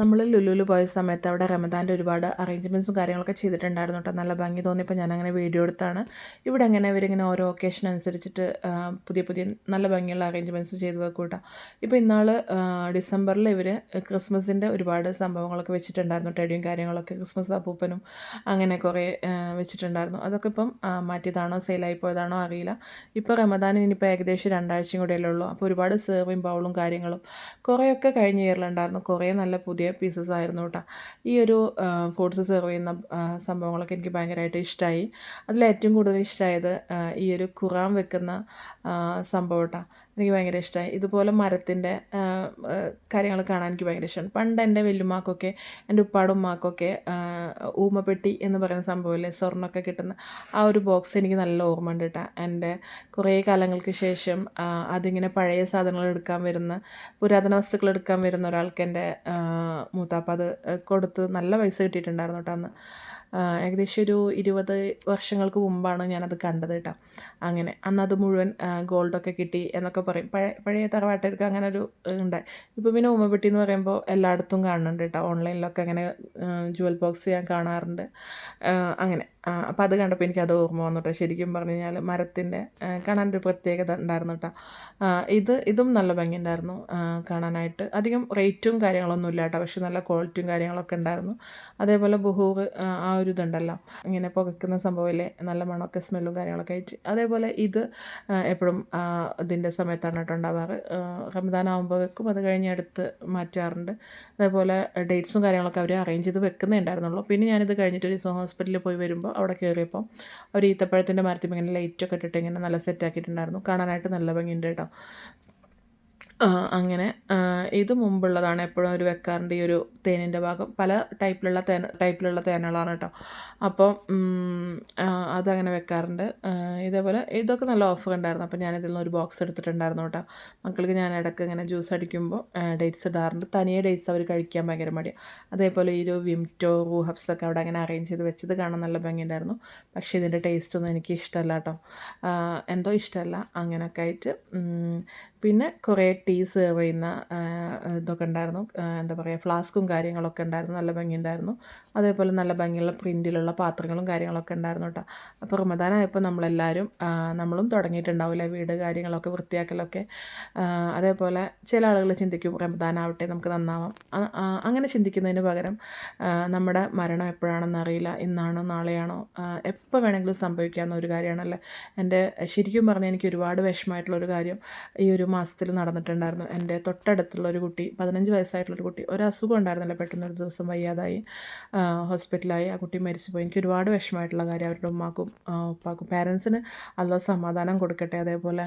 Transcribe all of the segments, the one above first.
നമ്മൾ ലുലുവിൽ പോയ സമയത്ത് അവിടെ റമദാന്റെ ഒരുപാട് അറേഞ്ച്മെന്റ്സും കാര്യങ്ങളൊക്കെ ചെയ്തിട്ടുണ്ടായിരുന്നു കേട്ടോ. നല്ല ഭംഗി തോന്നിയപ്പോൾ ഞാൻ അങ്ങനെ വീഡിയോ എടുത്താണ്. ഇവിടെ അങ്ങനെ ഇവരിങ്ങനെ ഓരോ ഒക്കേഷൻ അനുസരിച്ചിട്ട് പുതിയ പുതിയ നല്ല ഭംഗിയുള്ള അറേഞ്ച്മെന്റ്സ് ചെയ്തു വെക്കും കേട്ടോ. ഇപ്പോൾ ഇന്നാൾ ഡിസംബറിൽ ഇവർ ക്രിസ്മസിന്റെ ഒരുപാട് സംഭവങ്ങളൊക്കെ വെച്ചിട്ടുണ്ടായിരുന്നു. ടെടിയും കാര്യങ്ങളൊക്കെ ക്രിസ്മസ് അപ്പൂപ്പനും അങ്ങനെ കുറേ വെച്ചിട്ടുണ്ടായിരുന്നു. അതൊക്കെ ഇപ്പം മാറ്റിയതാണോ സെയിലായി പോയതാണോ അറിയില്ല. ഇപ്പോൾ റമദാൻ ഇനിയിപ്പോൾ ഏകദേശം രണ്ടാഴ്ചയും കൂടെയല്ലേ ഉള്ളൂ. അപ്പോൾ ഒരുപാട് സെർവിങ് ബൗളും കാര്യങ്ങളും കുറേയൊക്കെ കഴിഞ്ഞ ഇയറിലുണ്ടായിരുന്നു കുറേ നല്ല പുതിയ പീസസ് ആയിരുന്നു കേട്ടോ ഈ ഒരു ഫുഡ്സ് സെർവ് ചെയ്യുന്ന സംഭവങ്ങളൊക്കെ എനിക്ക് ഭയങ്കരമായിട്ട് ഇഷ്ടമായി അതിലേറ്റവും കൂടുതൽ ഇഷ്ടമായത് ഈ ഒരു കുറാൻ വെക്കുന്ന സംഭവം കേട്ടോ എനിക്ക് ഭയങ്കര ഇഷ്ടമായി ഇതുപോലെ മരത്തിന്റെ കാര്യങ്ങൾ കാണാൻ എനിക്ക് ഭയങ്കര ഇഷ്ടമാണ് പണ്ട് എന്റെ വെല്ലുമാക്കൊക്കെ എന്റെ ഉപ്പാടും ഉമ്മാക്കൊക്കെ ആ, ഊമപ്പെട്ടി എന്ന് പറയുന്ന സംഭവമില്ലേ? സ്വർണമൊക്കെ കിട്ടുന്ന ആ ഒരു ബോക്സ് എനിക്ക് നല്ല ഓർമ്മ ഉണ്ട് കേട്ടോ എന്റെ കുറേ കാലങ്ങൾക്ക് ശേഷം അതിങ്ങനെ പഴയ സാധനങ്ങൾ എടുക്കാൻ വരുന്ന പുരാതന വസ്തുക്കൾ എടുക്കാൻ വരുന്ന ഒരാൾക്ക് എന്റെ മൂത്താപ്പ അത് കൊടുത്ത് നല്ല പൈസ കിട്ടിയിട്ടുണ്ടായിരുന്നു കേട്ടോ അന്ന്. ഏകദേശം ഒരു ഇരുപത് വർഷങ്ങൾക്ക് മുമ്പാണ് ഞാനത് കണ്ടത് കേട്ടോ. അങ്ങനെ അന്ന് അത് മുഴുവൻ ഗോൾഡൊക്കെ കിട്ടി എന്നൊക്കെ പറയും. പഴയ പഴയ തറവാട്ടുകാർക്ക് അങ്ങനെ ഒരു ഉണ്ടായി ഇപ്പോൾ പിന്നെ ഉമ്മപ്പെട്ടി എന്ന് പറയുമ്പോൾ എല്ലായിടത്തും കാണുന്നുണ്ട് കേട്ടോ. ഓൺലൈനിലൊക്കെ അങ്ങനെ ജുവൽ ബോക്സ് ഞാൻ കാണാറുണ്ട്. അങ്ങനെ. അപ്പോൾ അത് കണ്ടപ്പോൾ എനിക്കത് ഓർമ്മ വന്നു കേട്ടോ ശരിക്കും പറഞ്ഞു കഴിഞ്ഞാൽ മരത്തിന്റെ ഒരു പ്രത്യേകത ഉണ്ടായിരുന്നു കേട്ടോ ഇത് ഇതും നല്ല ഭംഗി ഉണ്ടായിരുന്നു കാണാനായിട്ട്. അധികം റേറ്റും കാര്യങ്ങളൊന്നും ഇല്ല കേട്ടോ പക്ഷെ നല്ല ക്വാളിറ്റിയും കാര്യങ്ങളൊക്കെ ഉണ്ടായിരുന്നു. അതേപോലെ ബുഹൂർ ആ, ഒരു ഇതുണ്ടല്ലോ. ഇങ്ങനെ പുകയ്ക്കുന്ന സംഭവമില്ലേ? നല്ല മണമൊക്കെ സ്മെല്ലും കാര്യങ്ങളൊക്കെ അയച്ച് അതേപോലെ ഇത് എപ്പോഴും ഇതിന്റെ സമയത്താണ് കേട്ടോ ഉണ്ടാവാറ്. റമദാൻ ആകുമ്പോൾ വെക്കും. അത് കഴിഞ്ഞ് എടുത്ത് മാറ്റാറുണ്ട്. അതേപോലെ ഡേറ്റ്സും കാര്യങ്ങളൊക്കെ അവർ അറേഞ്ച് ചെയ്ത് വെക്കുന്നേ ഉണ്ടായിരുന്നുള്ളൂ. പിന്നെ ഞാനിത് കഴിഞ്ഞിട്ട് ഒരു ദിവസം ഹോസ്പിറ്റലിൽ പോയി വരുമ്പോൾ അവിടെ കയറിയപ്പോൾ അവർ ഈത്തപ്പഴത്തിന്റെ മരത്തിൽ ഇങ്ങനെ ലൈറ്റൊക്കെ ഇട്ടിട്ട് ഇങ്ങനെ നല്ല സെറ്റ് ആക്കിയിട്ടുണ്ടായിരുന്നു. കാണാനായിട്ട് നല്ല ഭംഗിയുണ്ട് കേട്ടോ. അങ്ങനെ ഇത് മുമ്പുള്ളതാണ് എപ്പോഴും അവർ വെക്കാറുണ്ട് ഈ ഒരു തേനിന്റെ ഭാഗം. പല ടൈപ്പിലുള്ള തേൻ ടൈപ്പിലുള്ള തേനുകളാണ് കേട്ടോ. അപ്പോൾ അതങ്ങനെ വെക്കാറുണ്ട്. ഇതേപോലെ ഇതൊക്കെ നല്ല ഓഫർ ഉണ്ടായിരുന്നു. അപ്പോൾ ഞാനിതിൽ നിന്ന് ഒരു ബോക്സ് എടുത്തിട്ടുണ്ടായിരുന്നു കേട്ടോ. മക്കൾക്ക് ഞാൻ ഇടയ്ക്ക് ഇങ്ങനെ ജ്യൂസ് അടിക്കുമ്പോൾ ഡേറ്റ്സ് ഇടാറുണ്ട്. തനിയെ ഡേറ്റ്സ് അവർ കഴിക്കാൻ ഭയങ്കര മടിയാണ് അതേപോലെ ഈ ഒരു വിംറ്റോ റൂഹബ്സ് ഒക്കെ അവിടെ അങ്ങനെ അറേഞ്ച് ചെയ്ത് വെച്ചത് കാണാൻ നല്ല ഭംഗിയുണ്ടായിരുന്നു. പക്ഷേ ഇതിന്റെ ടേസ്റ്റൊന്നും എനിക്ക് ഇഷ്ടമല്ല കേട്ടോ. എന്തോ ഇഷ്ടമല്ല. അങ്ങനെയൊക്കെ ആയിട്ട് പിന്നെ കുറേ ടീ സെർവ് ചെയ്യുന്ന ഇതൊക്കെ ഉണ്ടായിരുന്നു. എന്താ പറയുക ഫ്ലാസ്കും കാര്യങ്ങളൊക്കെ ഉണ്ടായിരുന്നു. നല്ല ഭംഗി ഉണ്ടായിരുന്നു. അതേപോലെ നല്ല ഭംഗിയുള്ള പ്രിന്റിലുള്ള പാത്രങ്ങളും കാര്യങ്ങളൊക്കെ ഉണ്ടായിരുന്നു കേട്ടോ അപ്പോൾ റമദാനായപ്പോൾ നമ്മളെല്ലാവരും നമ്മളും തുടങ്ങിയിട്ടുണ്ടാവില്ല വീട് കാര്യങ്ങളൊക്കെ വൃത്തിയാക്കലൊക്കെ. അതേപോലെ ചില ആളുകൾ ചിന്തിക്കും റമദാനാവട്ടെ നമുക്ക് നന്നാവാം. അങ്ങനെ ചിന്തിക്കുന്നതിന് പകരം നമ്മുടെ മരണം എപ്പോഴാണെന്ന് അറിയില്ല. ഇന്നാണോ നാളെയാണോ എപ്പോൾ വേണമെങ്കിലും സംഭവിക്കാവുന്ന ഒരു കാര്യമാണല്ലേ. എന്റെ ശരിക്കും പറഞ്ഞാൽ എനിക്ക് ഒരുപാട് വിഷമമായിട്ടുള്ള ഒരു കാര്യം ഈ ഒരു മാസത്തിൽ നടന്നിട്ടുണ്ടായിരുന്നു. എന്റെ തൊട്ടടുത്തുള്ള ഒരു കുട്ടി പതിനഞ്ച് വയസ്സായിട്ടുള്ളൊരു കുട്ടി. ഒരു അസുഖം ഉണ്ടായിരുന്നില്ല പെട്ടെന്ന് ഒരു ദിവസം വയ്യാതായി. ഹോസ്പിറ്റലായി. ആ കുട്ടി മരിച്ചുപോയി. എനിക്ക് ഒരുപാട് വിഷമമായിട്ടുള്ള കാര്യം അവരുടെ ഉമ്മാക്കും ഉപ്പാക്കും. പാരൻസിന് അല്ല സമാധാനം കൊടുക്കട്ടെ. അതേപോലെ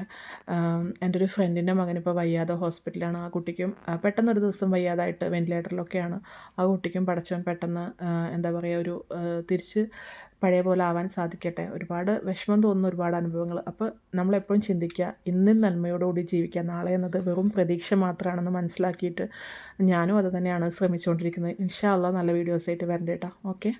എന്റെ ഒരു ഫ്രണ്ടിന്റെ മകൻ ഇപ്പോൾ വയ്യാതെ ഹോസ്പിറ്റലാണ്. ആ കുട്ടിക്കും പെട്ടെന്നൊരു ദിവസം വയ്യാതായിട്ട് വെന്റിലേറ്ററിലൊക്കെയാണ് ആ കുട്ടിക്കും പടച്ചവൻ പെട്ടെന്ന് എന്താ പറയുക ഒരു തിരിച്ച് പഴയ പോലെ ആവാൻ സാധിക്കട്ടെ. ഒരുപാട് വിഷമം തോന്നുന്ന ഒരുപാട് അനുഭവങ്ങൾ. അപ്പോൾ നമ്മളെപ്പോഴും ചിന്തിക്കുക ഇന്നും നന്മയോടുകൂടി ജീവിക്കുക നാളെ എന്നത് വെറും പ്രതീക്ഷ മാത്രമാണെന്ന് മനസ്സിലാക്കിയിട്ട് ഞാനും അത് തന്നെയാണ് ശ്രമിച്ചുകൊണ്ടിരിക്കുന്നത്. ഇൻഷാ അള്ളാ നല്ല വീഡിയോസായിട്ട് വരണ്ട കേട്ടോ ഓക്കെ.